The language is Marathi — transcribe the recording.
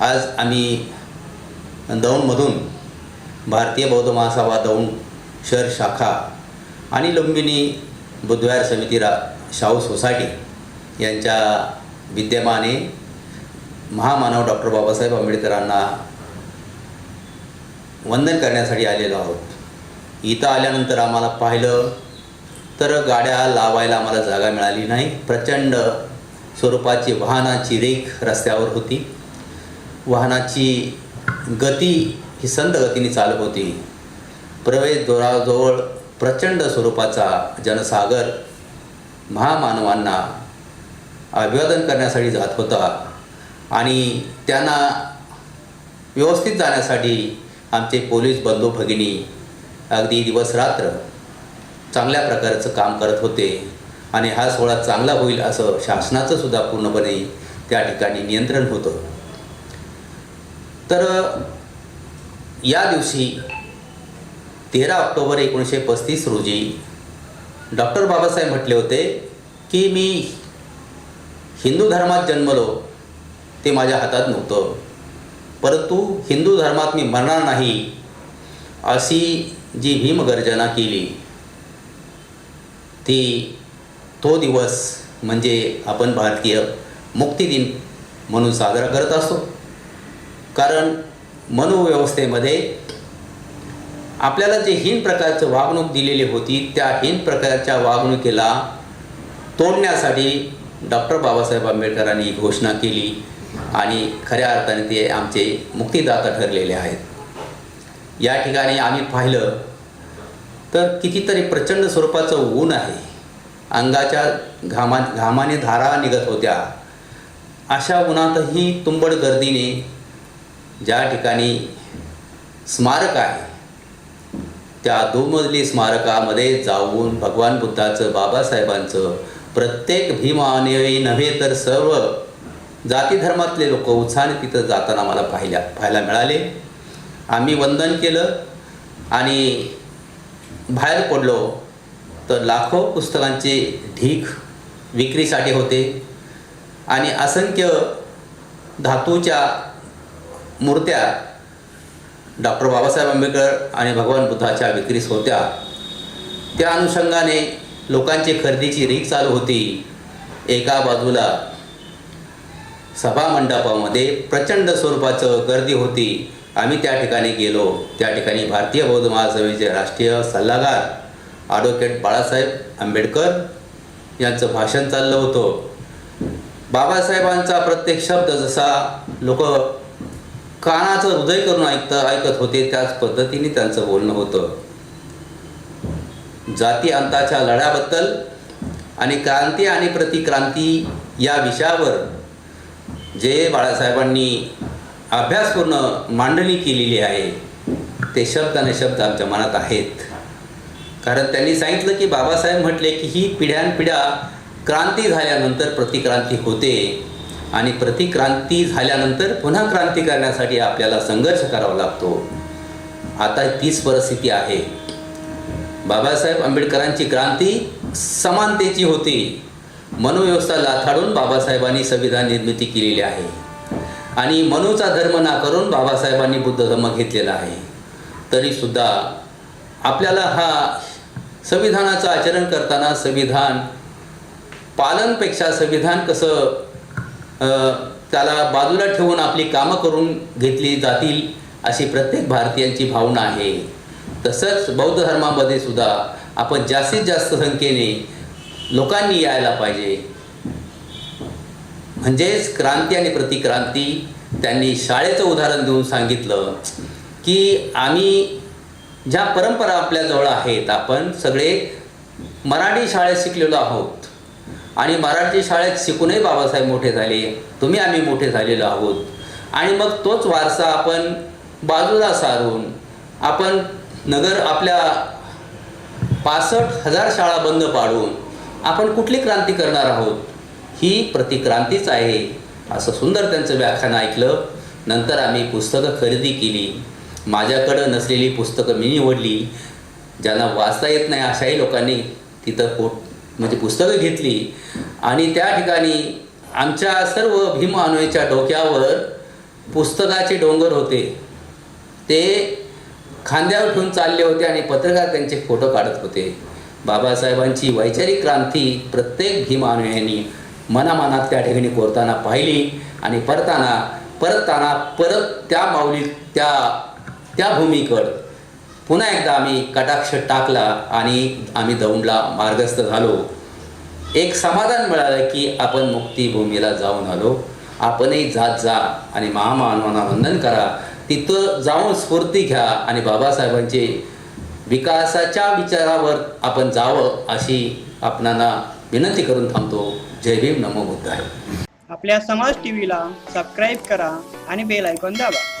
आज आम्ही दौंडमधून भारतीय बौद्ध महासभा दौंड शहर शाखा आणि लुंबिनी बुधवार समिती रा शाहू सोसायटी यांच्या विद्यमाने महामानव डॉक्टर बाबासाहेब आंबेडकरांना वंदन करण्यासाठी आलेलो आहोत. इथं आल्यानंतर आम्हाला पाहिलं तर गाड्या लावायला आम्हाला जागा मिळाली नाही. प्रचंड स्वरूपाची वाहनाची रेख रस्त्यावर होती. वाहनाची गती ही संथ गतीने चालत होती. प्रवेशद्वाराजवळ प्रचंड स्वरूपाचा जनसागर महामानवांना अभिवादन करण्यासाठी जात होता आणि त्यांना व्यवस्थित जाण्यासाठी आमचे पोलीस बंधू भगिनी अगदी दिवस रात्र चांगल्या प्रकारचं काम करत होते आणि हा सोहळा चांगला होईल असं शासनाचं सुद्धा पूर्णपणे त्या ठिकाणी नियंत्रण होतं. तर या दिवशी तेरा ऑक्टोबर एकोणीसशे पस्तीस रोजी डॉक्टर बाबासाहेब म्हटले होते की मी हिंदू धर्मात जन्मलो ते माझ्या हातात नव्हतं. परंतु हिंदू धर्मात मी मरणार नाही अशी जी भीमगर्जना केली ती तो दिवस म्हणजे आपण भारतीय मुक्तिदिन म्हणून साजरा करत असतो. कारण मनोव्यवस्थेमध्ये आपल्याला जे हीन प्रकारचं वागणूक दिलेली होती त्या हीन प्रकारच्या वागणुकीला तोडण्यासाठी डॉक्टर बाबासाहेब आंबेडकरांनी ही घोषणा केली आणि खऱ्या अर्थाने ते आमचे मुक्तिदाता ठरलेले आहेत. या ठिकाणी आम्ही पाहिलं तर कितीतरी प्रचंड स्वरूपाचं ऊन आहे. अंगाच्या घामा घामाने धारा निघत होत्या. अशा उन्हातही तुंबड गर्दीने ज्या ठिकाणी स्मारक आहे त्या दोमजली स्मारकामध्ये जाऊन भगवान बुद्धाचं बाबासाहेबांचं प्रत्येक भीमानवी नव्हे तर सर्व जाती धर्मातले लोक उत्साहाने तिथं जाताना मला पाहिल्या पाहायला मिळाले. आम्ही वंदन केलं आणि बाहेर पडलो तर लाखो पुस्तकांचे ढीक विक्रीसाठी होते. आणि असंख्य धातूच्या मूर्त्या डॉक्टर बाबासाहेब आंबेडकर आणि भगवान बुद्धाच्या विक्रीस होत्या. त्या अनुषंगाने लोकांची खरेदीची रीक चालू होती. एका बाजूला सभामंडपामध्ये प्रचंड स्वरूपाचं गर्दी होती. आम्ही त्या ठिकाणी गेलो. त्या ठिकाणी भारतीय बौद्ध महासभेचे राष्ट्रीय सल्लागार ॲडव्होकेट बाळासाहेब आंबेडकर यांचं भाषण चाललं होतं. बाबासाहेबांचा प्रत्येक शब्द जसा लोक कानाचं हृदय करून ऐकत ऐकत होते त्याच पद्धतीने त्यांचं बोलणं होतं. जाती अंताच्या लढ्याबद्दल आणि क्रांती आणि प्रतिक्रांती या विषयावर जे बाळासाहेबांनी अभ्यासपूर्ण मांडणी केलेली आहे ते शब्द आणि शब्द आमच्या मनात आहेत. कारण त्यांनी सांगितलं की बाबासाहेब म्हटले की ही पिढ्यानपिढ्या क्रांती झाल्यानंतर प्रतिक्रांती होते. आणि प्रतिक्रांती झाल्यानंतर पुन्हा क्रांती करण्यासाठी आपल्याला संघर्ष करावा लागतो. आता तीच परिस्थिती आहे. बाबासाहेब आंबेडकरांची क्रांती समानतेची होती. मनोव्यवस्था लाथाडून बाबासाहेबांनी संविधान निर्मिती केलेली आहे. आणि मनूचा धर्म ना करून बाबासाहेबांनी बुद्ध धर्म घेतलेला आहे. तरीसुद्धा आपल्याला हा संविधानाचं आचरण करताना संविधान पालनपेक्षा संविधान कसं त्याला बाजूला ठेवून आपली कामं करून घेतली जातील अशी प्रत्येक भारतीयांची भावना आहे. तसंच बौद्ध धर्मामध्ये सुद्धा आपण जास्तीत जास्त संख्येने लोकांनी यायला पाहिजे. म्हणजेच क्रांती आणि प्रतिक्रांती त्यांनी शाळेचं उदाहरण देऊन सांगितलं की आम्ही ज्या परंपरा आपल्याजवळ आहेत आपण सगळे मराठी शाळेत शिकलेलो आहोत. आणि मराठी शाळेत शिकूनही बाबासाहेब मोठे झाले. तुम्ही आम्ही मोठे झालेलो आहोत. आणि मग तोच वारसा आपण बाजूला सारून आपण नगर आपल्या पासष्ट हजार शाळा बंद पाडून आपण कुठली क्रांती करणार आहोत? ही प्रतिक्रांतीच आहे. असं सुंदर त्यांचं व्याख्यान ऐकलं. नंतर आम्ही पुस्तकं खरेदी केली. माझ्याकडं नसलेली पुस्तकं मी निवडली. ज्यांना वाचता येत नाही अशाही लोकांनी तिथं पोट म्हणजे पुस्तकं घेतली. आणि त्या ठिकाणी आमच्या सर्व भीम डोक्यावर पुस्तकाचे डोंगर होते. ते खांद्यावर ठेवून चालले होते आणि पत्रकार त्यांचे फोटो काढत होते. बाबासाहेबांची वैचारिक क्रांती प्रत्येक भीमानुयांनी मनामनात त्या ठिकाणी कोरताना पाहिली आणि परताना परतताना परत त्या माऊली त्या त्या भूमीकड पुन्हा एकदा आम्ही कटाक्ष टाकला आणि आम्ही दौंडला मार्गस्थ झालो. एक समाधान मिळालं की आपण मुक्तीभूमीला जाऊन आलो. आपणही जात जा आणि महामानवांना वंदन करा. तिथं जाऊन स्फूर्ती घ्या आणि बाबासाहेबांचे विकासाच्या विचारावर आपण जावं अशी आपणाला विनंती करून थांबतो. जय भीम. नमो बुद्धाय. आपल्या समाज टीव्हीला सबस्क्राईब करा आणि बेल ऐकून दाबा.